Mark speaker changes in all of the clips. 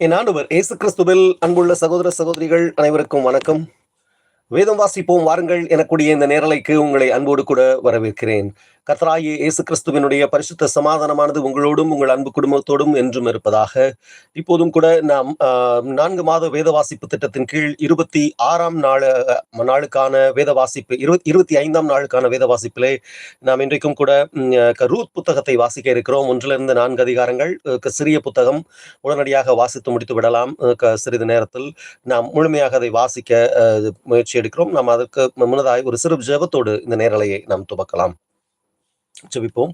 Speaker 1: என் ஆண்டவர் இயேசு கிறிஸ்துவில் அன்புள்ள சகோதர சகோதரிகள் அனைவருக்கும் வணக்கம். வேதம் வாசிப்போம் வாருங்கள் எனக்கூடிய இந்த நேரலைக்கு உங்களை அன்போடு கூட வரவேற்கிறேன். கத்ராயி இயேசு கிறிஸ்துவினுடைய பரிசுத்த சமாதானமானது உங்களோடும் உங்கள் அன்பு குடும்பத்தோடும் என்றும் இருப்பதாக. இப்போதும் கூட நாம் நான்கு மாத வேத வாசிப்பு திட்டத்தின் கீழ் இருபத்தி ஆறாம் நாள் நாளுக்கான வேத வாசிப்பு இருபத்தி இருபத்தி ஐந்தாம் நாளுக்கான வேத வாசிப்பிலே நாம் இன்றைக்கும் கூட க- ரூத் புத்தகத்தை வாசிக்க இருக்கிறோம். ஒன்றிலிருந்து நான்கு அதிகாரங்கள் சிறிய புத்தகம் உடனடியாக வாசித்து முடித்து விடலாம் க- சிறிது நேரத்தில் நாம் முழுமையாக அதை வாசிக்க முயற்சி முயற்சி எடுக்கிறோம். நாம் அதற்கு முன்னதாக ஒரு சிறு ஜெபத்தோடு இந்த நேரலையை நாம் துவக்கலாம். ஜெபிப்போம்.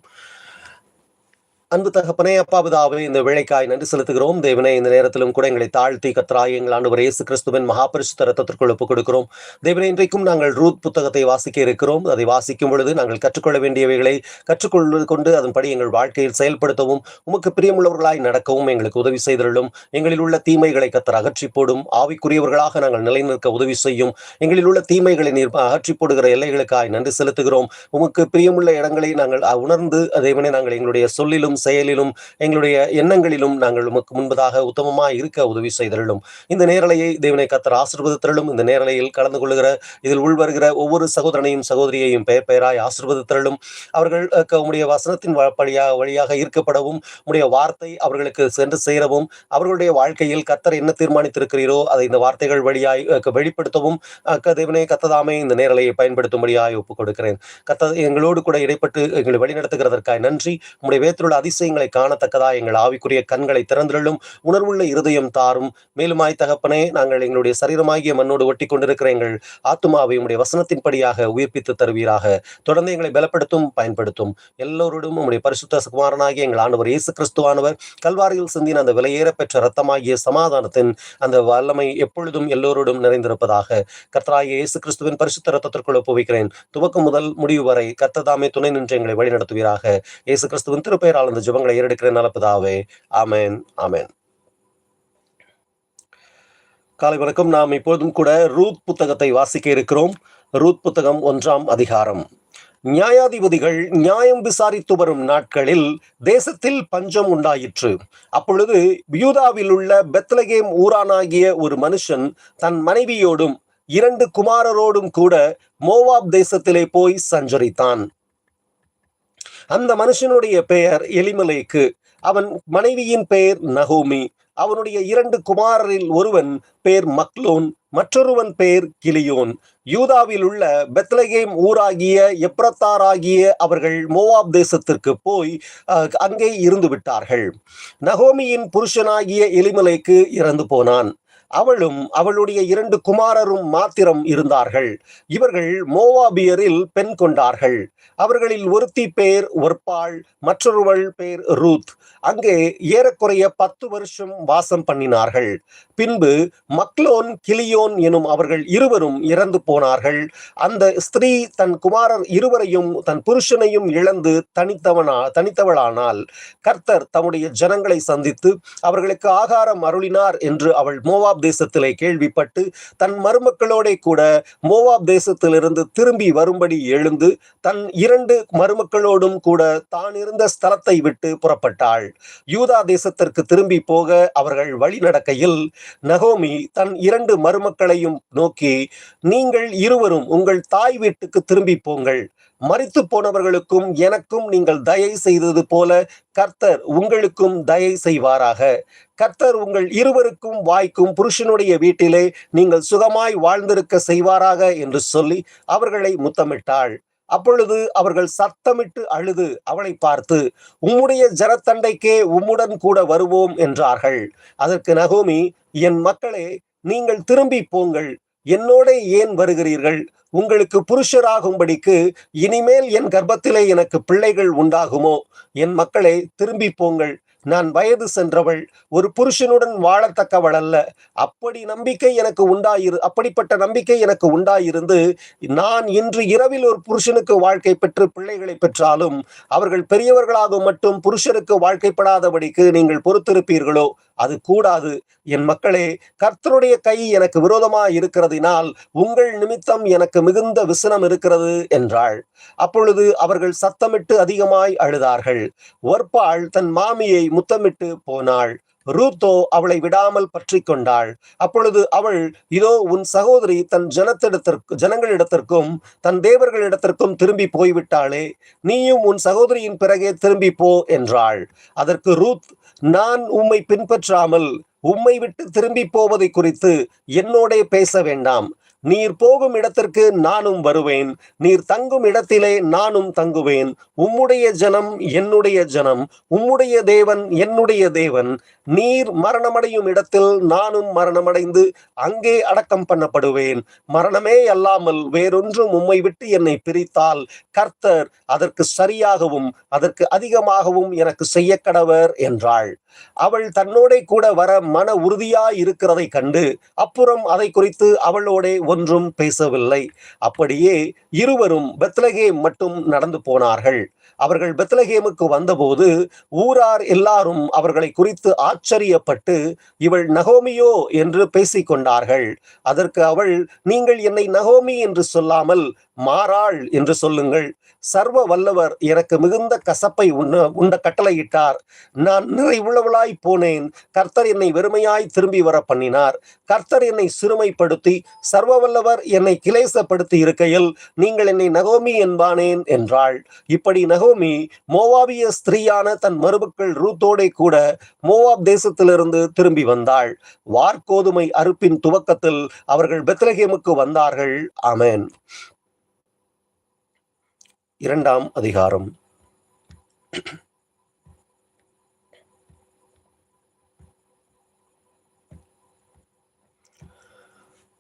Speaker 1: அன்பு தகப்பனே அப்பாபிதாவே இந்த வேலைக்காய் நன்றி செலுத்துகிறோம். தேவனே இந்த நேரத்திலும் கூட எங்களை தாழ்த்தி கத்ராய் எங்கள் ஆண்டவர் இயேசு கிறிஸ்துவின் மகாபரிசுத்த ரத்தத்திற்குள் ஒப்புக் கொடுக்கிறோம் தேவனே இன்றைக்கும் நாங்கள் ரூத் புத்தகத்தை வாசிக்க இருக்கிறோம். அதை வாசிக்கும் பொழுது நாங்கள் கற்றுக்கொள்ள வேண்டியவைகளை கற்றுக்கொள்வது கொண்டு அதன்படி எங்கள் வாழ்க்கையில் செயல்படுத்தவும் உமக்கு பிரியமுள்ளவர்களாய் நடக்கவும் எங்களுக்கு உதவி செய்தருளும். எங்களில் உள்ள தீமைகளை கத்தர் அகற்றி போடும் ஆவிக்குரியவர்களாக நாங்கள் நிலைநிற்க உதவி செய்யும். எங்களில் உள்ள தீமைகளை நீர் அகற்றி போடுகிற எல்லைகளுக்காய் நன்றி செலுத்துகிறோம். உமக்கு பிரியமுள்ள இடங்களை நாங்கள் உணர்ந்து தேவனே நாங்கள் எங்களுடைய சொல்லிலும் செயலிலும் எங்களுடைய எண்ணங்களிலும் நாங்கள் உமக்கு முன்பதாக உத்தமமாக இருக்க உதவி செய்தருளும். இந்த நேரலையை தேவனை கத்தர் ஆசிர்வதித்தரலும் இந்த நேரலையில் கலந்து கொள்ளுகிற இதில் உள்வருகிற ஒவ்வொரு சகோதரனையும் சகோதரியையும் பெயர் பெயராய் ஆசிர்வதித்தரலும் அவர்கள் அஹ், வசனத்தின் வழியாக வழியாக ஈர்க்கப்படவும் உடைய வார்த்தை அவர்களுக்கு சென்று சேரவும் அவர்களுடைய வாழ்க்கையில் கத்தர் என்ன தீர்மானித்திருக்கிறீரோ அதை இந்த வார்த்தைகள் வழியாய் வெளிப்படுத்தவும் அஹ், தேவனே கத்ததாமே இந்த நேரலையை பயன்படுத்தும்படியாய் ஒப்புக் கொடுக்கிறேன் கத்த எங்களோடு கூட இடைப்பட்டு எங்களை வழிநடத்துகிறதற்காக நன்றி. உங்களுடைய வேத்திலுள்ள அதிசயங்களை காணத்தக்கதா? எங்கள் ஆவிக்குரிய கண்களை திறந்துள்ளும் உணர்வுள்ள இருதயம் தாரும். மேலுமாய் தகப்பனே நாங்கள் எங்களுடைய சரீரமாகிய மண்ணோடு ஒட்டி கொண்டிருக்கிற எங்கள் ஆத்மாவை உடைய வசனத்தின்படியாக உயிர்ப்பித்து தருவீராக. தொடர்ந்து எங்களை பலப்படுத்தும் பயன்படுத்தும். எல்லோருடன் உம்முடைய பரிசுத்த குமாரனாகிய எங்கள் ஆண்டவர் இயேசு கிறிஸ்துவானவர் கல்வாரியில் சிந்தின அந்த விலையேற பெற்ற ரத்தமாகிய சமாதானத்தின் அந்த வல்லமை எப்பொழுதும் எல்லோரோடும் நிறைந்திருப்பதாக கர்த்தராகிய இயேசு கிறிஸ்துவின் பரிசுத்த ரத்தத்திற்குள் ஒப்புவிக்கிறேன். துவக்கம் முதல் முடிவு வரை கர்த்ததாமே துணை நின்று எங்களை வழிநடத்துவீராக. இயேசு கிறிஸ்துவின் திருப்பெயரால் அந்த ஜபங்களை ஏறெடுக்கிற நலப்பதாவே ஆமேன் ஆமேன். காலை வணக்கம். நாம் இப்பொழுதும் கூட ரூத் புத்தகத்தை வாசிக்க இருக்கிறோம். ரூத் புத்தகம் ஒன்றாம் அதிகாரம். நியாயாதிபதிகள் நியாயம் விசாரித்து வரும் நாட்களில் தேசத்தில் பஞ்சம் உண்டாயிற்று. அப்பொழுது யூதாவில் உள்ள பெத்லகேம் ஊரானாகிய ஒரு மனுஷன் தன் மனைவியோடும் இரண்டு குமாரரோடும் கூட மோவாப் தேசத்திலே போய் சஞ்சரித்தான். அந்த மனுஷனுடைய பெயர் எலிமலைக்கு. அவன் மனைவியின் பெயர் நகோமி. அவனுடைய இரண்டு குமாரரில் ஒருவன் பேர் மக்லோன் மற்றொருவன் பேர் கிளியோன் யூதாவில் உள்ள பெத்லகேம் ஊராகிய எப்ரத்தாராகிய அவர்கள் மோவாப் தேசத்திற்கு போய் அஹ், அங்கே இருந்து விட்டார்கள் நகோமியின் புருஷனாகிய எலிமலைக்கு இறந்து போனான். அவளும் அவளுடைய இரண்டு குமாரரும் மாத்திரம் இருந்தார்கள். இவர்கள் மோவாபியரில் பெண் கொண்டார்கள். அவர்களில் ஒருத்தி பேர் ஒர்பாள் மற்றொருவள் பேர் ரூத். அங்கே ஏறக்குறைய பத்து வருஷம் வாசம் பண்ணினார்கள். பின்பு மக்லோன் கிளியோன் எனும் அவர்கள் இருவரும் இறந்து போனார்கள். அந்த ஸ்திரீ தன் குமாரர் இருவரையும் தன் புருஷனையும் இழந்து தனித்தவனா தனித்தவளானால் கர்த்தர் தம்முடைய ஜனங்களை சந்தித்து அவர்களுக்கு ஆகாரம் அருளினார் என்று அவள் மோவாப் தேசத்திலே கேள்விப்பட்டு தன் மருமக்களோட கூட மோவாப் தேசத்திலிருந்து திரும்பி வரும்படி எழுந்து தன் இரண்டு மருமக்களோடும் கூட தான் இருந்த ஸ்தலத்தை விட்டு புறப்பட்டாள். யூதா தேசத்திற்கு திரும்பி போக அவர்கள் வழி நடக்கையில் நகோமி தன் இரண்டு மருமக்களையும் நோக்கி நீங்கள் இருவரும் உங்கள் தாய் வீட்டுக்கு திரும்பி போங்கள். மறித்து போனவர்களுக்கும் எனக்கும் நீங்கள் தயை செய்தது போல கர்த்தர் உங்களுக்கும் தயை செய்வாராக. கர்த்தர் உங்கள் இருவருக்கும் வாய்க்கும் புருஷனுடைய வீட்டிலே நீங்கள் சுகமாய் வாழ்ந்திருக்க செய்வாராக என்று சொல்லி அவர்களை முத்தமிட்டாள். அப்பொழுது அவர்கள் சத்தமிட்டு அழுது அவளை பார்த்து உம்முடைய ஜனத்தண்டைக்கே உம்முடன் கூட வருவோம் என்றார்கள். அதற்கு நகோமி என் மக்களே நீங்கள் திரும்பி போங்கள். என்னோட ஏன் வருகிறீர்கள்? உங்களுக்கு புருஷராகும்படிக்கு இனிமேல் என் கர்ப்பத்திலே எனக்கு பிள்ளைகள் உண்டாகுமோ? என் மக்களே திரும்பி போங்கள். நான் வயது சென்றவள் ஒரு புருஷனுடன் வாழத்தக்கவள் அல்ல அப்படி நம்பிக்கை எனக்கு உண்டாயிரு அப்படிப்பட்ட நம்பிக்கை எனக்கு உண்டாயிருந்து நான் இன்று இரவில் ஒரு புருஷனுக்கு வாழ்க்கை பெற்று பிள்ளைகளை பெற்றாலும் அவர்கள் பெரியவர்களாக மட்டும் புருஷனுக்கு வாழ்க்கைப்படாதபடிக்கு நீங்கள் பொறுத்திருப்பீர்களோ? அது கூடாது. என் மக்களே கர்த்தருடைய கை எனக்கு விரோதமாய் இருக்கிறதினால் உங்கள் நிமித்தம் எனக்கு மிகுந்த விசனம் இருக்கிறது என்றாள். அப்பொழுது அவர்கள் சத்தமிட்டு அதிகமாய் அழுதார்கள். ஒற்பாள் தன் மாமியை முத்தமிட்டு போனாள். ரூத்தோ அவளை விடாமல் பற்றி கொண்டாள். அப்பொழுது அவள் இதோ உன் சகோதரி தன் ஜனத்திடத்திற்கு ஜனங்களிடத்திற்கும் தன் தேவர்களிடத்திற்கும் திரும்பி போய்விட்டாளே. நீயும் உன் சகோதரியின் பிறகே திரும்பி போ என்றாள். அதற்கு ரூத் நான் உம்மை பின்பற்றாமல் உம்மை விட்டு திரும்பி போவதை குறித்து என்னோடே பேச வேண்டாம். நீர் போகும் இடத்திற்கு நானும் வருவேன். நீர் தங்கும் இடத்திலே நானும் தங்குவேன். உம்முடைய ஜனம் என்னுடைய ஜனம். உம்முடைய தேவன் என்னுடைய தேவன். நீர் மரணமடையும் இடத்தில் நானும் மரணமடைந்து அங்கே அடக்கம் பண்ணப்படுவேன். மரணமே அல்லாமல் வேறொன்றும் உம்மை விட்டு என்னை பிரித்தால் கர்த்தர் அதற்கு சரியாகவும் அதற்கு அதிகமாகவும் எனக்கு செய்ய கடவர் என்றாள். அவள் தன்னோட கூட வர மன உறுதியாய் இருக்கிறதை கண்டு அப்புறம் அதை குறித்து அவளோட ஒன்றும் பேசவில்லை. அப்படியே இருவரும் பெத்லகே மட்டும் நடந்து போனார்கள். அவர்கள் பெத்லகேமுக்கு வந்தபோது ஊரார் எல்லாரும் அவர்களை குறித்து ஆச்சரியப்பட்டு இவள் நகோமியோ? என்று பேசிக்கொண்டார்கள். அதற்கு அவள் நீங்கள் என்னை நகோமி என்று சொல்லாமல் மாறாள் என்று சொல்லுங்கள். சர்வ வல்லவர் எனக்கு மிகுந்த கசப்பை உண்ண உண்ட கட்டளையிட்டார். நான் நிறைவுள்ளவளாய் போனேன். கர்த்தர் என்னை வெறுமையாய் திரும்பி வர பண்ணினார் கர்த்தர் என்னை சிறுமைப்படுத்தி சர்வ வல்லவர் என்னை கிளேசப்படுத்தி இருக்கையில் நீங்கள் என்னை நகோமி என்பானேன் என்றாள். இப்படி நகோமி மோவாபிய ஸ்திரீயான தன் மருமக்கள் ரூத்தோடே கூட மோவாப் தேசத்திலிருந்து திரும்பி வந்தாள். வார்கோதுமை அறுப்பின் துவக்கத்தில் அவர்கள் பெத்லகேமுக்கு வந்தார்கள். ஆமென். இரண்டாம் அதிகாரம்.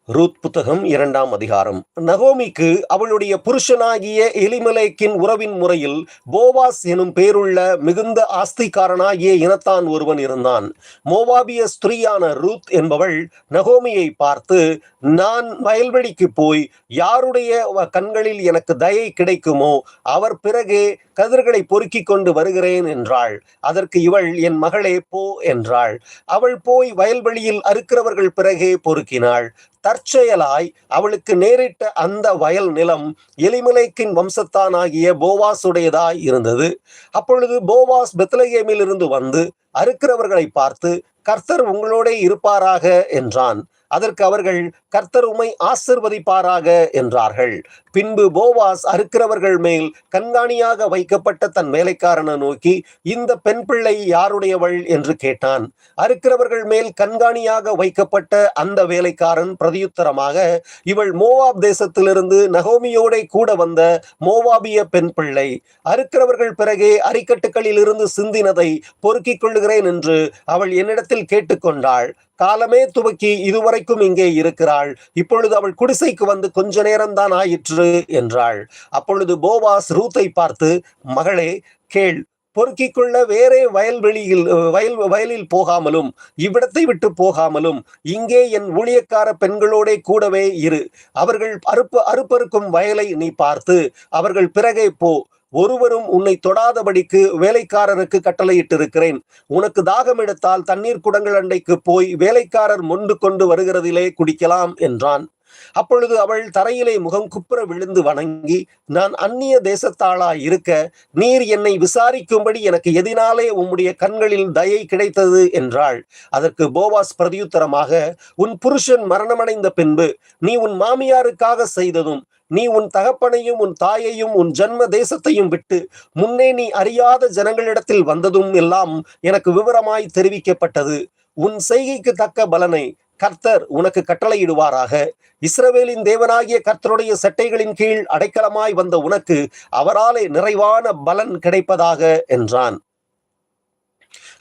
Speaker 1: ரூத் புத்தகம் இரண்டாம் அதிகாரம். நகோமிக்கு அவளுடைய புருஷனாகிய எலிமலேக்கின் உறவின் முறையில் போவாஸ் எனும் பேருள்ள மிகுந்த ஆஸ்திக்காரனாகிய இனத்தான் ஒருவன் இருந்தான். மோவாபிய ஸ்திரீயான ரூத் என்பவள் நகோமியை பார்த்து நான் வயல்வெளிக்கு போய் யாருடைய கண்களில் எனக்கு தயை கிடைக்குமோ அவர் பிறகே கதிர்களை பொறுக்கிக் கொண்டு வருகிறேன் என்றாள். அதற்கு இவள் என் மகளே போ என்றாள். அவள் போய் வயல்வெளியில் அறுக்கிறவர்கள் பிறகே பொறுக்கினாள். தற்செயலாய் அவளுக்கு நேரிட்ட அந்த வயல் நிலம் எலிமலைக்கின் வம்சத்தானாகிய போவாசுடையதாய் இருந்தது. அப்பொழுது போவாஸ் பெத்லகேமில் இருந்து வந்து அறுக்கிறவர்களை பார்த்து கர்த்தர் உங்களோட இருப்பாராக என்றான். அதற்கு அவர்கள் கர்த்தர் உமை ஆசிர்வதிப்பாராக என்றார்கள். பின்பு போவாஸ் அறுக்கிறவர்கள் மேல் கண்காணியாக வைக்கப்பட்ட தன் வேலைக்காரனை நோக்கி இந்த பெண் பிள்ளை யாருடையவள்? என்று கேட்டான். அறுக்கிறவர்கள் மேல் கண்காணியாக வைக்கப்பட்ட அந்த வேலைக்காரன் பிரதியுத்தரமாக இவள் மோவாப் தேசத்திலிருந்து நகோமியோட கூட வந்த மோவாபிய பெண் பிள்ளை. அறுக்கிறவர்கள் பிறகே அரிக்கட்டுகளில் இருந்து சிந்தினதை பொறுக்கிக் கொள்கிறேன் என்று அவள் என்னிடத்தில் கேட்டுக்கொண்டாள். காலமே துவக்கி இதுவரை இதுவரைக்கும் இங்கே இருக்கிறாள். இப்பொழுது அவள் குடிசைக்கு வந்து கொஞ்ச நேரம்தான் ஆயிற்று என்றாள். அப்பொழுது போவாஸ் ரூத்தை பார்த்து மகளே கேள். பொறுக்கிக் கொள்ள வேறே வயல்வெளியில் வயல் வயலில் போகாமலும் இவ்விடத்தை விட்டு போகாமலும் இங்கே என் ஊழியக்கார பெண்களோட கூடவே இரு. அவர்கள் அறுப்பு அறுப்பறுக்கும் வயலை நீ பார்த்து அவர்கள் பிறகே போ. ஒருவரும் உன்னை தொடாதபடிக்கு வேலைக்காரருக்கு கட்டளையிட்டிருக்கிறேன். உனக்கு தாகம் எடுத்தால் தண்ணீர் குடங்கள் அண்டைக்கு போய் வேலைக்காரர் மொண்டு கொண்டு வருகிறதிலே குடிக்கலாம் என்றான். அப்பொழுது அவள் தரையிலே முகம் குப்புற விழுந்து வணங்கி நான் அந்நிய தேசத்தாளா இருக்க நீர் என்னை விசாரிக்கும்படி எனக்கு எதினாலே உம்முடைய கண்களில் தயை கிடைத்தது என்றாள். அதற்கு போவாஸ் பிரதியுத்தரமாக உன் புருஷன் மரணமடைந்த பின்பு நீ உன் மாமியாருக்காக செய்ததும் நீ உன் தகப்பனையும் உன் தாயையும் உன் ஜன்ம தேசத்தையும் விட்டு முன்னே நீ அறியாத ஜனங்களிடத்தில் வந்ததும் எல்லாம் எனக்கு விவரமாய் தெரிவிக்கப்பட்டது. உன் செய்கைக்கு தக்க பலனை கர்த்தர் உனக்கு கட்டளையிடுவாராக. இஸ்ரவேலின் தேவனாகிய கர்த்தருடைய சட்டைகளின் கீழ் அடைக்கலமாய் வந்த உனக்கு அவராலே நிறைவான பலன் கிடைப்பதாக என்றான்.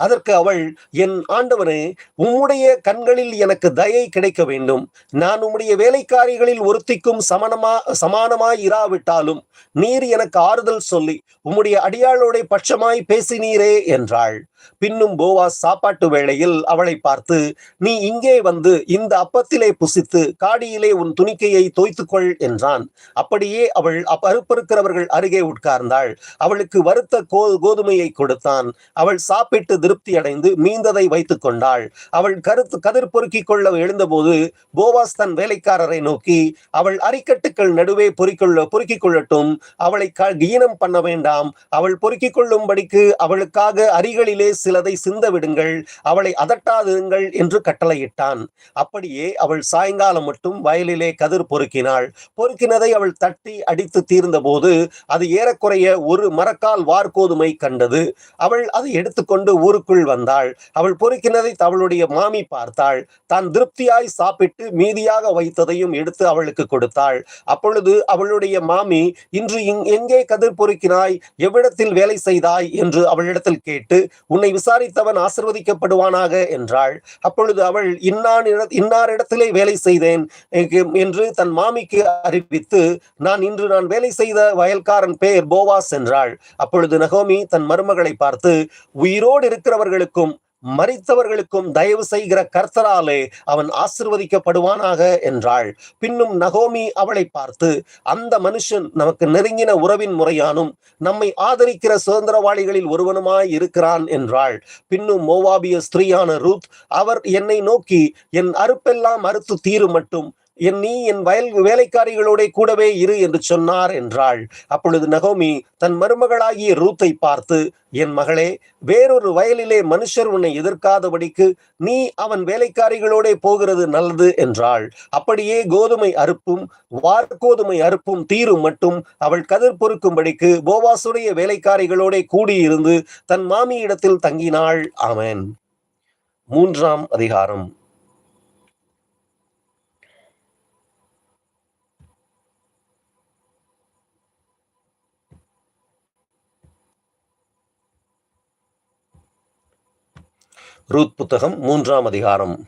Speaker 1: அதற்கு அவள் என் ஆண்டவனே உம்முடைய கண்களில் எனக்கு தயை கிடைக்க வேண்டும். நான் உம்முடைய வேலைக்காரிகளில் ஒருத்திக்கும் சமனமா சமானமாய் இராவிட்டாலும் நீர் எனக்கு ஆறுதல் சொல்லி உம்முடைய அடியாளோட பட்சமாய் பேசினீரே என்றாள். பின்னும் போவாஸ் சாப்பாட்டு வேளையில் அவளை பார்த்து நீ இங்கே வந்து இந்த அப்பத்திலே புசித்து காடியிலே உன் துணிக்கையை தோய்த்துக்கொள் என்றான். அப்படியே அவள் அறுப்பறுக்கிறவர்கள் அருகே உட்கார்ந்தாள். அவளுக்கு வருத்த கோ கோதுமையை கொடுத்தான். அவள் சாப்பிட்டு திருப்தி அடைந்து மீந்ததை வைத்துக் கொண்டாள். அவள் கருத்து கதிர் பொறுக்கிக் கொள்ள எழுந்தபோது போவாஸ் தன் வேலைக்காரரை நோக்கி அவள் அரிக்கட்டுக்கள் நடுவே பொறிக்கொள்ள பொறுக்கிக் கொள்ளட்டும். அவளை ஈனம் பண்ண வேண்டாம். அவள் பொறுக்கிக் கொள்ளும்படிக்கு அவளுக்காக அரிகளிலே சிலதை சிந்த விடுங்கள் அவளை அதட்டாதிருங்கள் என்று கட்டளையிட்டான். அப்படியே அவள் சாயங்காலம் மட்டும் வயலிலே கதிர் பொறுக்கினாள். பொறுக்கினதை அவள் தட்டி அடித்து தீர்ந்தபோது அது ஏறக்குறைய ஒரு மரக்கால் வார்கோதுமை கண்டது. அவள் அதை எடுத்துக்கொண்டு ஊருக்குள் வந்தாள். அவள் பொறுக்கினதை அவளுடைய மாமி பார்த்தாள். தான் திருப்தியாய் சாப்பிட்டு மீதியாக வைத்ததையும் எடுத்து அவளுக்கு கொடுத்தாள். அப்பொழுது அவளுடைய மாமி இன்று எங்கே கதிர் பொறுக்கினாய்? எவ்விடத்தில் வேலை செய்தாய்? என்று அவளிடத்தில் கேட்டு உன் உன்னை விசாரித்தவன் ஆசிர்வதிக்கப்படுவானாக என்றாள். அப்பொழுது அவள் இன்னான் இன்னாரிடத்திலே வேலை செய்தேன். என்று தன் மாமிக்கு அறிவித்து நான் இன்று நான் வேலை செய்த வயல்காரன் பெயர் போவாஸ் என்றாள். அப்பொழுது நகோமி தன் மருமகளை பார்த்து உயிரோடு இருக்கிறவர்களுக்கும் மறித்தவர்களுக்கும் தயவு செய்கிற கர்த்தராலே அவன் ஆசிர்வதிக்கப்படுவானாக என்றாள். பின்னும் நகோமி அவளை பார்த்து அந்த மனுஷன் நமக்கு நெருங்கின உறவின் முறையானும் நம்மை ஆதரிக்கிற சுதந்திரவாளிகளில் ஒருவனுமாய் இருக்கிறான் என்றாள். பின்னும் மோவாபிய ஸ்திரீயான ரூத் அவர் என்னை நோக்கி என் அறுப்பெல்லாம் அறுத்து தீரும் மட்டும் என் நீ என் வயல் வேலைக்காரிகளோட கூடவே இரு என்று சொன்னார் என்றாள். அப்பொழுது நகோமி தன் மருமகளாகிய ரூத்தை பார்த்து என் மகளே வேறொரு வயலிலே மனுஷர் உன்னை எதிர்க்காதபடிக்கு நீ அவன் வேலைக்காரிகளோட போகிறது நல்லது என்றாள். அப்படியே கோதுமை அறுப்பும் வார்கோதுமை அறுப்பும் தீரும் மட்டும் அவள் கதிர் பொறுக்கும்படிக்கு போவாசுடைய வேலைக்காரிகளோட கூடியிருந்து தன் மாமியிடத்தில் தங்கினாள். அவன் மூன்றாம் அதிகாரம். ரூத் புத்தகம் மூன்றாம் அதிகாரம்.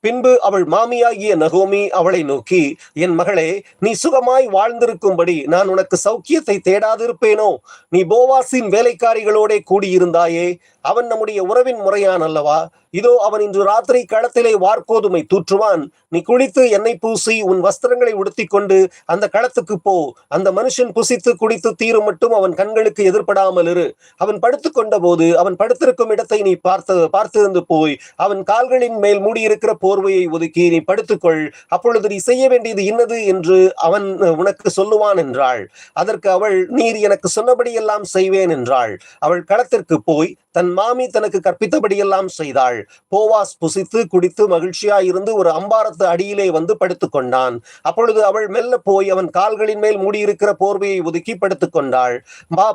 Speaker 1: பின்பு அவள் மாமியாகிய நகோமி அவளை நோக்கி என் மகளே நீ சுகமாய் வாழ்ந்திருக்கும்படி நான் உனக்கு சௌக்கியத்தை தேடாதிருப்பேனோ? நீ போவாசின் வேலைக்காரிகளோட கூடியிருந்தாயே அவன் நம்முடைய உறவின் முறையான் அல்லவா? இதோ அவன் இன்று ராத்திரி களத்திலே வார்கோதுமை தூற்றுவான். நீ குளித்து எண்ணெய் பூசி உன் வஸ்திரங்களை உடுத்தி கொண்டு அந்த களத்துக்கு போ. அந்த மனுஷன் புசித்து குடித்து தீரும் மட்டும் அவன் கண்களுக்கு எதிர்படாமல் இரு. அவன் படுத்து கொண்ட போது அவன் படுத்திருக்கும் இடத்தை நீ பார்த்து பார்த்திருந்து போய் அவன் கால்களின் மேல் மூடியிருக்கிற போர்வையை ஒதுக்கி நீ படுத்துக்கொள். அப்பொழுது நீ செய்ய வேண்டியது இன்னது என்று அவன் உனக்கு சொல்லுவான் என்றாள். அதற்கு அவள் நீர் எனக்கு சொன்னபடியெல்லாம் செய்வேன் என்றாள். அவள் களத்திற்கு போய் தன் மாமி தனக்கு கற்பித்தபடியெல்லாம் செய்தாள். போவாஸ் புசித்து குடித்து மகிழ்ச்சியாயிருந்து ஒரு அம்பாரத்து அடியிலே வந்து படுத்துக் கொண்டான். அப்பொழுது அவள் மெல்ல போய் அவன் கால்களின் மேல் மூடியிருக்கிற போர்வையை ஒதுக்கி படுத்துக் கொண்டாள்.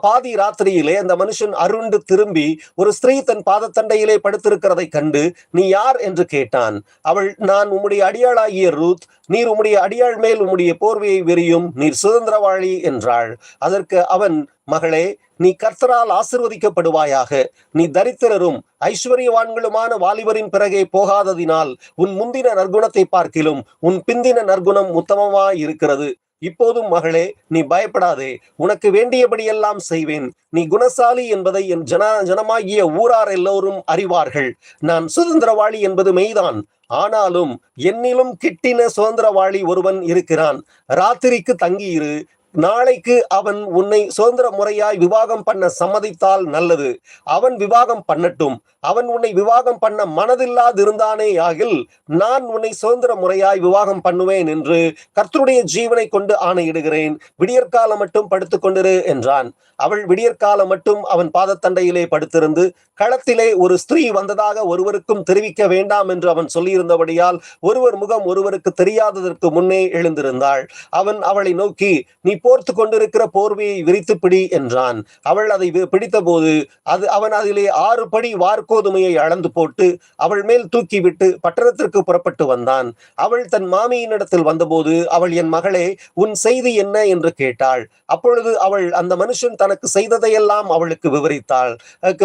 Speaker 1: பாதி ராத்திரியிலே அந்த மனுஷன் அருண்டு திரும்பி ஒரு ஸ்திரீ தன் பாதத்தண்டையிலே படுத்திருக்கிறதை கண்டு நீ யார்? என்று கேட்டான். அவள் நான் உம்முடைய அடியாளாகிய ரூத் நீர் உம்முடைய அடியாள் மேல் உம்முடைய போர்வையை வெறியும் நீர் சுதந்திரவாளி என்றாள். அதற்கு அவன் மகளே நீ கர்த்தரால் ஆசிர்வதிக்கப்படுவாயாக. நீ தரித்திரரும் ஐஸ்வர்யவான்களுமான வாலிபரின் பிறகே போகாததினால் உன் முந்தின நற்குணத்தை பார்க்கிலும் உன் பிந்தின நற்குணம் உத்தமமாய் இருக்கிறது இப்போதும் மகளே நீ பயப்படாதே. உனக்கு வேண்டியபடியெல்லாம் செய்வேன். நீ குணசாலி என்பதை என் ஜன ஜனமாகிய ஊரார் எல்லோரும் அறிவார்கள். நான் சுதந்திரவாளி என்பது மெய்தான். ஆனாலும் என்னிலும் கிட்டின சுதந்திரவாளி ஒருவன் இருக்கிறான். ராத்திரிக்கு தங்கியிரு. நாளைக்கு அவன் உன்னை சுதந்திர முறையாய் விவாகம் பண்ண சம்மதித்தால் நல்லது. அவன் விவாகம் பண்ணட்டும். அவன் உன்னை விவாகம் பண்ண மனதில்லாது இருந்தானே ஆகில் நான் உன்னை சுதந்திர முறையாய் விவாகம் பண்ணுவேன் என்று கர்த்தருடைய ஜீவனை கொண்டு ஆணையிடுகிறேன். விடியற்காலம் மட்டும் படுத்துக் கொண்டிரு என்றான். அவள் விடியற்காலம் மட்டும் அவன் பாதத்தண்டையிலே படுத்திருந்து களத்திலே ஒரு ஸ்திரீ வந்ததாக ஒருவருக்கும் தெரிவிக்க வேண்டாம் என்று அவன் சொல்லியிருந்தபடியால் ஒருவர் முகம் ஒருவருக்கு தெரியாததற்கு முன்னே எழுந்திருந்தாள். அவன் அவளை நோக்கி நீ போர்த்து கொண்டிருக்கிற போர்வையை விரித்து பிடி என்றான். அவள் அதை பிடித்த போது அது அவன் அதிலே ஆறு படி கோதுமையை அளந்து போட்டு அவள் மேல் தூக்கிவிட்டு பட்டணத்திற்கு புறப்பட்டு வந்தான். அவள் தன் மாமியினிடத்தில் வந்தபோது அவள் என் மகளே உன் செய்தி என்ன? என்று கேட்டாள். அப்பொழுது அவள் அந்த மனுஷன் தனக்கு செய்ததையெல்லாம் அவளுக்கு விவரித்தாள்.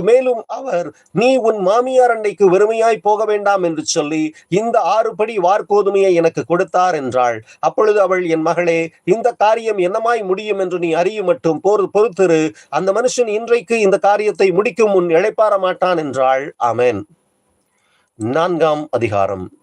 Speaker 1: மேலும் அவர் நீ உன் மாமியார் அன்னைக்கு வெறுமையாய் போக வேண்டாம் என்று சொல்லி இந்த ஆறு படி வார்கோதுமையை எனக்கு கொடுத்தார் என்றாள். அப்பொழுது அவள் என் மகளே இந்த காரியம் என்னமாய் முடியும் என்று நீ அறியும் மட்டும் பொறுத்திரு. அந்த மனுஷன் இன்றைக்கு இந்த காரியத்தை முடிக்கும் முன் இழைப்பார மாட்டான் என்றாள். வாழ் அமேன் நான்காம் அதிகாரம்.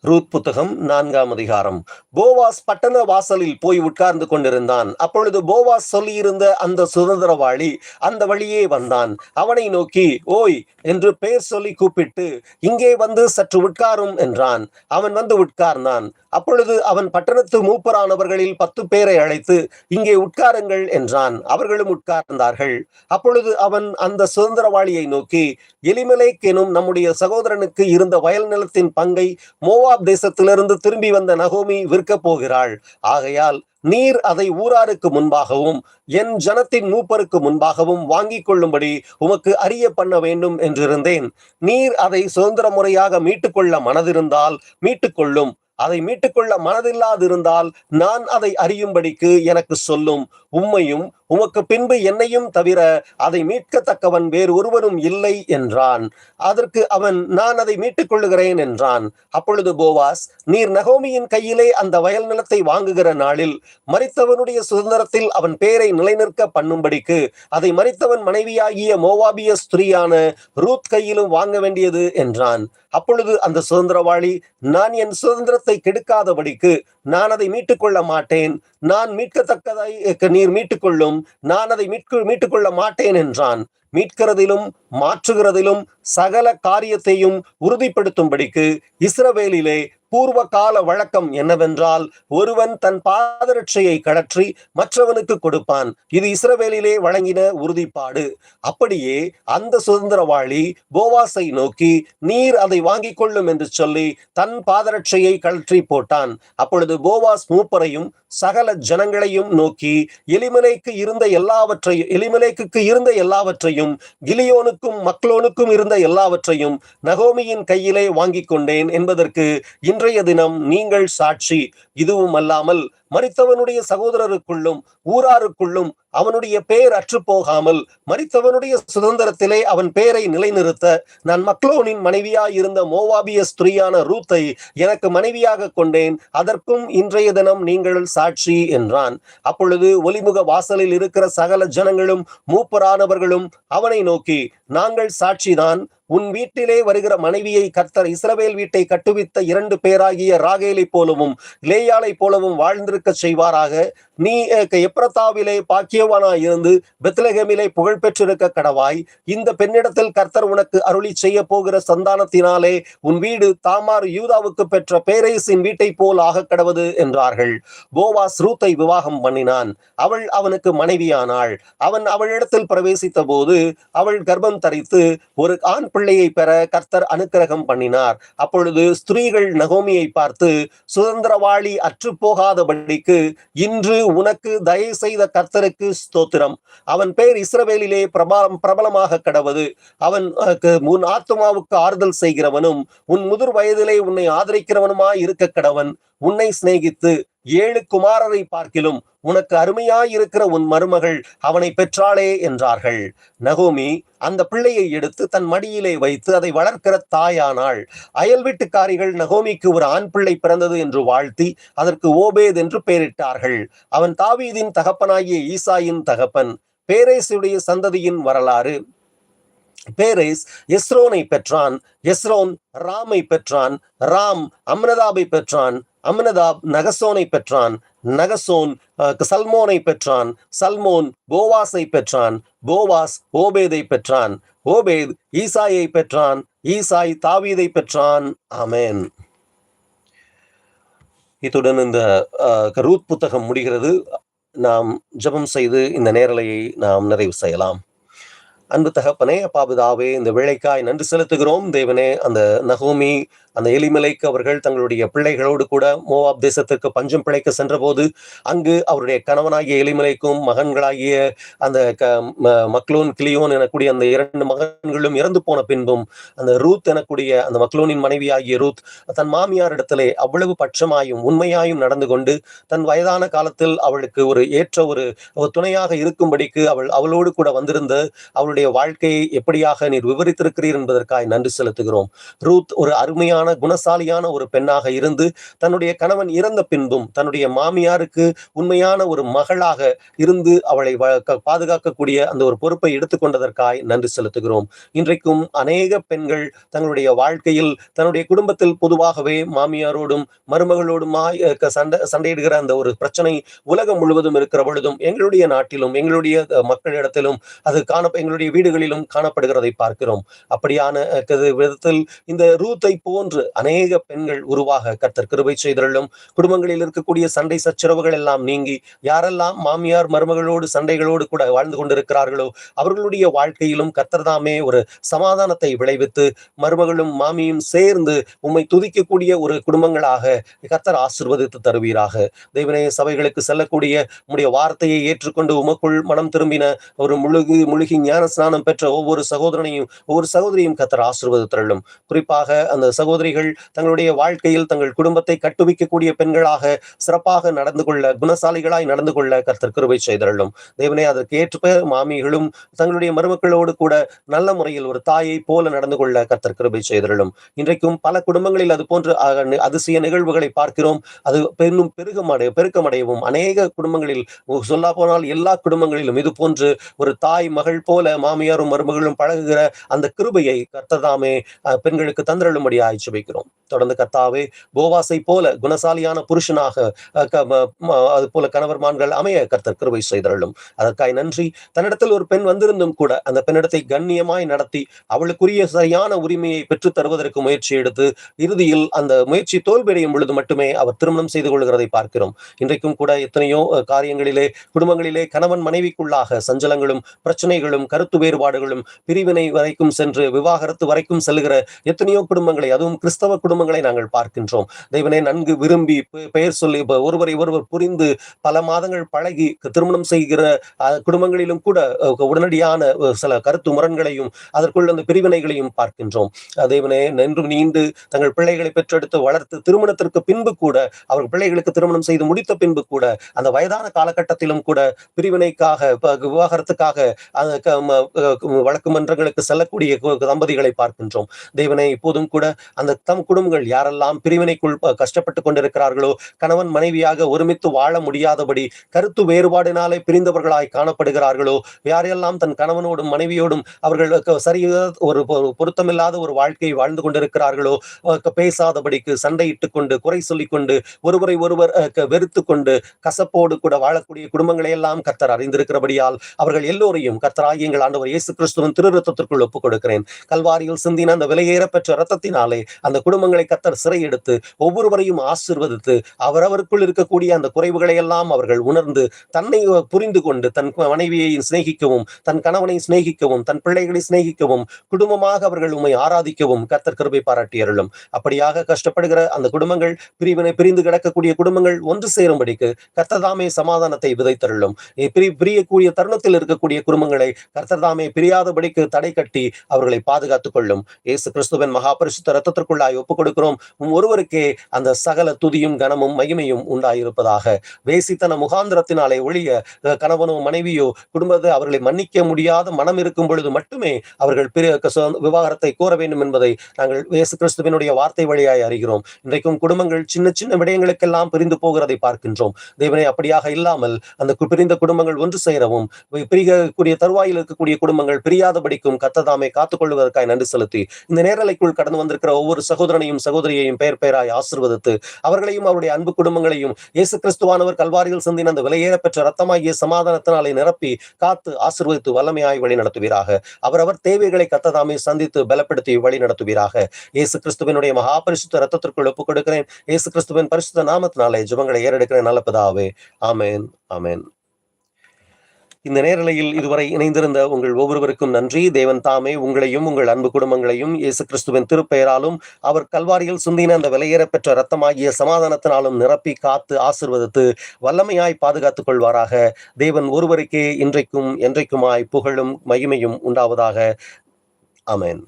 Speaker 1: ரூத் புத்தகம் நான்காம் அதிகாரம். போவாஸ் பட்டண வாசலில் போய் உட்கார்ந்து கொண்டிருந்தான். அப்பொழுது போவாஸ் சொல்லியிருந்த அந்த சுதந்திரவாளி அந்த வழியே வந்தான். அவனை நோக்கி ஓய் என்று பெயர் சொல்லி கூப்பிட்டு இங்கே வந்து சற்று உட்காரும் என்றான். அவன் வந்து உட்கார்ந்தான். அப்பொழுது அவன் பட்டணத்து மூப்பரானவர்களில் பத்து பேரை அழைத்து இங்கே உட்காருங்கள் என்றான். அவர்களும் உட்கார்ந்தார்கள். அப்பொழுது அவன் அந்த சுதந்திரவாளியை நோக்கி எலிமலைக் எனும் நம்முடைய சகோதரனுக்கு இருந்த வயல் நிலத்தின் பங்கை மோவாப் தேசத்திலிருந்து திரும்பி வந்த நகோமி விற்கப் போகிறாள். ஆகையால் நீர் அதை ஊராருக்கு முன்பாகவும் என் ஜனத்தின் மூப்பருக்கு முன்பாகவும் வாங்கிக் கொள்ளும்படி உமக்கு அறிய பண்ண வேண்டும் என்றிருந்தேன். நீர் அதை சுதந்திர முறையாக மீட்டுக்கொள்ள மனதிருந்தால் மீட்டுக்கொள்ளும். அதை மீட்டுக்கொள்ள மனதில்லாதிருந்தால் நான் அதை அறியும்படிக்கு எனக்கு சொல்லும். உம்மையும் உமக்கு பின்பு என்னையும் தவிர அதை மீட்கத்தக்கவன் வேறு ஒருவரும் இல்லை என்றான். அதற்கு அவன் நான் அதை மீட்டுக் கொள்ளுகிறேன் என்றான். அப்பொழுது போவாஸ் நீர் நகோமியின் கையிலே அந்த வயல் நிலத்தை வாங்குகிற நாளில் மறித்தவனுடைய சுதந்திரத்தில் அவன் பேரை நிலைநிற்க பண்ணும்படிக்கு அதை மறித்தவன் மனைவியாகிய மோவாபிய ஸ்திரீயான ரூத் கையிலும் வாங்க வேண்டியது என்றான். அப்பொழுது அந்த சுதந்திரவாளி நான் என் சுதந்திரத்தை கெடுக்காதபடிக்கு நான் அதை மீட்டுக்கொள்ள மாட்டேன். நான் மீட்கத்தக்கதை நீர் மீட்டுக்கொள்ளும் நான் அதை மீட்கு மீட்டுக்கொள்ள மாட்டேன் என்றான். மீட்கிறதிலும் மாற்றுகிறதிலும் சகல காரியத்தையும் உறுதிப்படுத்தும்படிக்கு இஸ்ரவேலிலே பூர்வ கால வழக்கம் என்னவென்றால் ஒருவன் தன் பாதரட்சையை கழற்றி மற்றவனுக்கு கொடுப்பான். இது இஸ்ரவேலிலே வழங்கின உறுதிப்பாடு. அப்படியே அந்த சுதந்திரவாளி போவாஸை நோக்கி நீர் அதை வாங்கிக் கொள்ளும் என்று சொல்லி தன் பாதரட்சையை கழற்றி போட்டான். அப்பொழுது போவாஸ் மூப்பரையும் சகல ஜனங்களையும் நோக்கி எலிமலைக்கு இருந்த எல்லாவற்றையும் எலிமலைக்கு இருந்த எல்லாவற்றையும் கிலியோனுக்கும் மக்லோனுக்கும் இருந்த எல்லாவற்றையும் நகோமியின் கையிலே வாங்கிக் கொண்டேன் என்பதற்கு இன்றைய தினம் நீங்கள் சாட்சி. இதுவும் அல்லாமல் மறித்தவனுடைய சகோதரருக்குள்ளும் ஊராருக்குள்ளும் அவனுடைய பெயர் அற்று போகாமல் மறித்தவனுடைய சுதந்திரத்திலே அவன் பெயரை நிலைநிறுத்த நான் மக்லோனின் மனைவியாய் இருந்த மோவாபிய ஸ்திரீயான ரூத்தை எனக்கு மனைவியாக கொண்டேன் அதற்கும் இன்றைய தினம் நீங்கள் சாட்சி என்றான். அப்பொழுது ஒலிமுக வாசலில் இருக்கிற சகல ஜனங்களும் மூப்பரானவர்களும் அவனை நோக்கி நாங்கள் சாட்சிதான். உன் வீட்டிலே வருகிற மனைவியை கர்த்தர் இஸ்ரவேல் வீட்டை கட்டுவித்த இரண்டு பேராகிய ராகேலை போலவும் லேயாலை போலவும் வாழ்ந்திருக்க செய்வாராக? நீ எப்ரத்தாவிலே பாக்கியவானா இருந்து பெத்லகேமிலே புகழ் பெற்றிருக்க கடவாய். இந்த பெண்ணிடத்தில் கர்த்தர் உனக்கு அருளி செய்ய போகிற சந்தானத்தினாலே உன் வீடு தாமார் யூதாவுக்கு பெற்ற பேரேசின் வீட்டை போல் ஆக கடவது என்றார்கள். போவாஸ் ரூத்தை விவாகம் பண்ணினான். அவள் அவனுக்கு மனைவியானாள். அவன் அவளிடத்தில் பிரவேசித்த போது அவள் கர்ப்பம் தரித்து ஒரு ஆண் பிள்ளையை பெற கர்த்தர் அனுக்கிரகம் பண்ணினார். அப்பொழுது ஸ்திரீகள் நகோமியை பார்த்து சுதந்திரவாளி அற்று போகாதபடிக்கு இன்று உனக்கு தயவு செய்த கர்த்தருக்கு ஸ்தோத்திரம். அவன் பெயர் இஸ்ரவேலிலே பிரபலம் பிரபலமாக கடவது. அவன் உன் ஆத்மாவுக்கு ஆறுதல் செய்கிறவனும் உன் முதிர் வயதிலே உன்னை ஆதரிக்கிறவனுமா இருக்க கடவன். உன்னை சிநேகித்து ஏழு குமாரரை பார்க்கிலும் உனக்கு அருமையாயிருக்கிற உன் மருமகள் அவனை பெற்றாளே என்றார்கள். நகோமி அந்த பிள்ளையை எடுத்து தன் மடியிலே வைத்து அதை வளர்க்கிற தாயானாள். அயல் வீட்டுக்காரிகள் நகோமிக்கு ஒரு ஆண் பிள்ளை பிறந்தது என்று வாழ்த்தி அதற்கு ஓபேத் என்று பெயரிட்டார்கள். அவன் தாவீதின் தகப்பனாகிய ஈசாயின் தகப்பன். பேரேசுடைய சந்ததியின் வரலாறு. பேரேஸ் எஸ்ரோனை பெற்றான். எஸ்ரோன் ராமை பெற்றான். ராம் அம்னதாபை பெற்றான். அம்னதாப் நகசோனை பெற்றான். நகசோன் சல்மோனை பெற்றான். சல்மோன் போவாஸை பெற்றான். போவாஸ் ஓபேதை பெற்றான். ஓபேத் ஈசாயை பெற்றான். ஈசாய் தாவீதை பெற்றான். அமேன் இத்துடன் இந்த கரூத் புத்தகம் முடிகிறது. நாம் ஜபம் செய்து இந்த நேரலையை நாம் நிறைவு செய்யலாம். அன்பு தகப்பனே அப்பாபிதாவே இந்த வேலைக்காய் நன்றி செலுத்துகிறோம். தேவனே அந்த நகோமி அந்த எலிமலைக்கு அவர்கள் தங்களுடைய பிள்ளைகளோடு கூட மோவாப் தேசத்திற்கு பஞ்சம் பிழைக்க சென்றபோது அங்கு அவருடைய கணவனாகிய எலிமலைக்கும் மகன்களாகிய அந்த மக்லோன் கிளியோன் எனக்கூடிய அந்த இரண்டு மகன்களும் இறந்து போன பின்பும் அந்த ரூத் எனக்கூடிய அந்த மக்லோனின் ஆகிய ரூத் தன் மாமியார் இடத்திலே அவ்வளவு பட்சமாயும் உண்மையாயும் நடந்து கொண்டு தன் வயதான காலத்தில் அவளுக்கு ஒரு ஏற்ற ஒரு துணையாக இருக்கும்படிக்கு அவள் அவளோடு கூட வந்திருந்த அவளுடைய வாழ்க்கையை எப்படியாக நீர் விவரித்திருக்கிறீர் என்பதற்காய் நன்றி செலுத்துகிறோம். ரூத் ஒரு அருமையான குணசாலியான ஒரு பெண்ணாக இருந்து தன்னுடைய கணவன் இறந்த பின்பும் தன்னுடைய மாமியாருக்கு உண்மையான ஒரு மகளாக இருந்து அவளை பாதுகாக்கக்கூடிய அந்த ஒரு பொறுப்பை எடுத்துக்கொண்டதற்காய் நன்றி செலுத்துகிறோம். இன்றைக்கும் அநேக பெண்கள் தங்களுடைய வாழ்க்கையில் தன்னுடைய குடும்பத்தில் பொதுவாகவே மாமியாரோடும் மருமகளோடுமாய் சண்டை சண்டையிடுகிற அந்த ஒரு பிரச்சனை உலகம் முழுவதும் இருக்கிற பொழுதும் எங்களுடைய நாட்டிலும் எங்களுடைய மக்களிடத்திலும் அது காண எங்களுடைய வீடுகளிலும் காணப்படுகிறதை பார்க்கிறோம். அப்படியான விதத்தில் இந்த ரூத்தை போன்று அநேக பெண்கள் உருவாக கர்த்தர் கிருபை செய்தருளும். குடும்பங்களில் இருக்கக்கூடிய சண்டை சச்சரவுகள் எல்லாம் நீங்கி யாரெல்லாம் மாமியார் மருமகளோடு சண்டைகளோடு கூட வாழ்ந்து கொண்டிருக்கிறார்களோ அவர்களுடைய வாழ்க்கையிலும் கர்த்தர்தாமே ஒரு சமாதானத்தை விளைவித்து மருமகளும் மாமியும் சேர்ந்து உம்மை துதிக்கக்கூடிய ஒரு குடும்பங்களாக கர்த்தர் ஆசிர்வதித்து தருவீராக. தெய்வநேய சபைகளுக்கு செல்லக்கூடிய உடைய வார்த்தையை ஏற்றுக்கொண்டு உமக்குள் மனம் திரும்பின ஒரு முழுகு முழுகி ஞான ஸ்நானம் பெற்ற ஒவ்வொரு சகோதரனையும் ஒவ்வொரு சகோதரியும் கத்தர் ஆசிர்வதித்தருளும் குறிப்பாக அந்த சகோதரிகள் தங்களுடைய வாழ்க்கையில் தங்கள் குடும்பத்தை கட்டுவிக்கக்கூடிய பெண்களாக சிறப்பாக நடந்து கொள்ள குணசாலிகளாய் நடந்து கொள்ள கர்த்தர் கிருபை செய்தருளும். தேவனே அதற்கு ஏற்ற மாமிகளும் தங்களுடைய மருமக்களோடு கூட நல்ல முறையில் ஒரு தாயை போல நடந்து கொள்ள கர்த்தர் கிருபை செய்தருளும். இன்றைக்கும் பல குடும்பங்களில் அது போன்ற அதிசய நிகழ்வுகளை பார்க்கிறோம். அது பெண்ணும் பெருகமடைய பெருக்கமடையவும். அநேக குடும்பங்களில் சொல்லா போனால் எல்லா குடும்பங்களிலும் இது போன்று ஒரு தாய் மகள் போல மாமியாரும் மருமகளும் பழகுகிற அந்த கிருபையை கர்த்ததாமே பெண்களுக்கு தந்திரழும்படி ஆய்ச்சி வைக்கிறோம் தொடர்ந்து கர்த்தாவே போவாசை போல குணசாலியான புருஷனாக அது போல கணவர்மான்கள் அமைய கர்த்தர் கிருபை செய்தருளும். அதற்காய் நன்றி. தன்னிடத்தில் ஒரு பெண் வந்திருந்தும் கூட அந்த பெண்ணிடத்தை கண்ணியமாய் நடத்தி அவளுக்குரிய சரியான உரிமையை பெற்றுத் தருவதற்கு முயற்சி எடுத்து இறுதியில் அந்த முயற்சி தோல்வியடையும் பொழுது மட்டுமே அவர் திருமணம் செய்து கொள்கிறதை பார்க்கிறோம். இன்றைக்கும் கூட எத்தனையோ காரியங்களிலே குடும்பங்களிலே கணவன் மனைவிக்குள்ளாக சஞ்சலங்களும் பிரச்சனைகளும் கருத்து வேறுபாடுகளும் பிரிவினை வரைக்கும் சென்று விவாகரத்து வரைக்கும் செல்கிற எத்தனையோ குடும்பங்களை அதுவும் கிறிஸ்தவ குடும்பங்களை நாங்கள் பார்க்கின்றோம். தெய்வனை நன்கு விரும்பி பெயர் சொல்லி ஒருவரை ஒருவர் புரிந்து பல மாதங்கள் பழகி திருமணம் செய்கிற குடும்பங்களிலும் கூட உடனடியான சில கருத்து முரண்களையும் அதற்குள்ள அந்த பிரிவினைகளையும் பார்க்கின்றோம். தெய்வனே நின்று நீண்டு தங்கள் பிள்ளைகளை பெற்றெடுத்து வளர்த்து திருமணத்திற்கு பின்பு கூட அவர்கள் பிள்ளைகளுக்கு திருமணம் செய்து முடித்த பின்பு கூட அந்த வயதான காலகட்டத்திலும் கூட பிரிவினைக்காக விவாகரத்துக்காக வழக்கு மன்றங்களுக்கு செல்லக்கூடிய தம்பதிகளை பார்க்கின்றோம். தெய்வனை இப்போதும் கூட அந்த தம் குடும்பங்கள் யாரெல்லாம் பிரிவினைக்குள் கஷ்டப்பட்டு கொண்டிருக்கிறார்களோ கணவன் மனைவியாக ஒருமித்து வாழ முடியாதபடி கருத்து வேறுபாடினாலே பிரிந்தவர்களாய் காணப்படுகிறார்களோ யாரெல்லாம் தன் கணவனோடும் மனைவியோடும் அவர்கள் சரியாக ஒரு பொருத்தமில்லாத ஒரு வாழ்க்கையை வாழ்ந்து கொண்டிருக்கிறார்களோ பேசாதபடிக்கு சண்டையிட்டு கொண்டு குறை சொல்லிக்கொண்டு ஒருவரை ஒருவர் வெறுத்து கொண்டு கசப்போடு கூட வாழக்கூடிய குடும்பங்களை எல்லாம் கர்த்தர் அறிந்திருக்கிறபடியால் அவர்கள் எல்லோரையும் கர்த்தராகி எங்கள் ஆண்டவர் இயேசு கிறிஸ்துவின் திருரத்தத்திற்குள் ஒப்புக் கொடுக்கிறேன். கல்வாரியில் சிந்தின அந்த விலையேற பெற்ற ரத்தத்தினாலே அந்த குடும்பங்களை கத்தர் சிறை எடுத்து ஒவ்வொருவரையும் ஆசிர்வதித்து அவரவருக்குள் இருக்கக்கூடிய அந்த குறைவுகளை எல்லாம் அவர்கள் உணர்ந்து தன்னை புரிந்து கொண்டு தன் மனைவியை சிநேகிக்கவும் தன் கணவனை சிநேகிக்கவும் தன் பிள்ளைகளை சிநேகிக்கவும் குடும்பமாக அவர்கள் உண்மை ஆராதிக்கவும் கத்தர் கிருபை பாராட்டியருளும் அப்படியாக கஷ்டப்படுகிற அந்த குடும்பங்கள் பிரிவினை பிரிந்து கிடக்கக்கூடிய குடும்பங்கள் ஒன்று சேரும்படிக்கு கர்த்ததாமே சமாதானத்தை விதைத்தருளும். பிரியக்கூடிய தருணத்தில் இருக்கக்கூடிய குடும்பங்களை கர்த்தர்தாமே பிரியாதபடிக்கு தடை கட்டி அவர்களை பாதுகாத்துக் கொள்ளும் ஏசு கிறிஸ்துவன் மகாபரிசுத்த ரத்தத்திற்குள்ளாய் ஒப்புக் கொடுக்கிறோம் ஒருவருக்கே அந்த சகல துதியும் கனமும் மகிமையும் உண்டாயிருப்பதாக. வேசித்தன முகாந்திரத்தினாலே ஒழிய கணவனோ மனைவியோ குடும்பத்தை அவர்களை மன்னிக்க முடியாத மனம் இருக்கும் பொழுது மட்டுமே அவர்கள் விவாகரத்தை கோர வேண்டும் என்பதை நாங்கள் இயேசு கிறிஸ்துவனுடைய வார்த்தை வழியாய் அறிகிறோம். இன்றைக்கும் குடும்பங்கள் சின்ன சின்ன விடயங்களுக்கெல்லாம் பிரிந்து போகிறதை பார்க்கின்றோம். தேவனை அப்படியாக இல்லாமல் அந்த பிரிந்த குடும்பங்கள் ஒன்று சேரவும் பிரிகக்கூடிய தருவாயில் இருக்கக்கூடிய குடும்பங்கள் பிரியாதபடிக்கும் கத்ததாமை காத்துக்கொள்வதற்காக நன்றி செலுத்தி இந்த நேரலைக்குள் கடந்து வந்திருக்கிற ஒவ்வொரு சகோதரனையும் சகோதரியையும் பெயர் பெயராய் ஆசிர்வதித்து அவர்களையும் அவருடைய அன்பு குடும்பங்களையும் இயேசு கிறிஸ்துவானவர் கல்வாரியில் சிந்தின அந்த விலையேற பெற்ற ரத்தமாகிய சமாதானத்தினாலே நிரப்பி காத்து ஆசிர்வதித்து வல்லமையாய் வழி நடத்துவீராக. அவரவர் தேவைகளை கத்ததாமே சந்தித்து பலப்படுத்தி வழி நடத்துவீராக. இயேசு கிறிஸ்துவனுடைய மகாபரிசுத்த ரத்தத்திற்குள் ஒப்புக் கொடுக்கிறேன் இயேசு கிறிஸ்துவின் பரிசுத்த நாமத்தினாலே ஜபங்களை ஏறெடுக்கிறேன். நல்லப்பதாவே ஆமேன். ஆமேன். இந்த நேரலையில் இதுவரை இணைந்திருந்த உங்கள் ஒவ்வொருவருக்கும் நன்றி. தேவன் தாமே உங்களையும் உங்கள் அன்பு குடும்பங்களையும் இயேசு கிறிஸ்துவின் திருப்பெயராலும் அவர் கல்வாரியில் சுந்தின அந்த விலையேற பெற்ற ரத்தமாகிய சமாதானத்தினாலும் நிரப்பி காத்து ஆசிர்வதித்து வல்லமையாய் பாதுகாத்துக் கொள்வாராக. தேவன் ஒருவருக்கே இன்றைக்கும் என்றைக்குமாய் புகழும் மகிமையும் உண்டாவதாக. அமேன்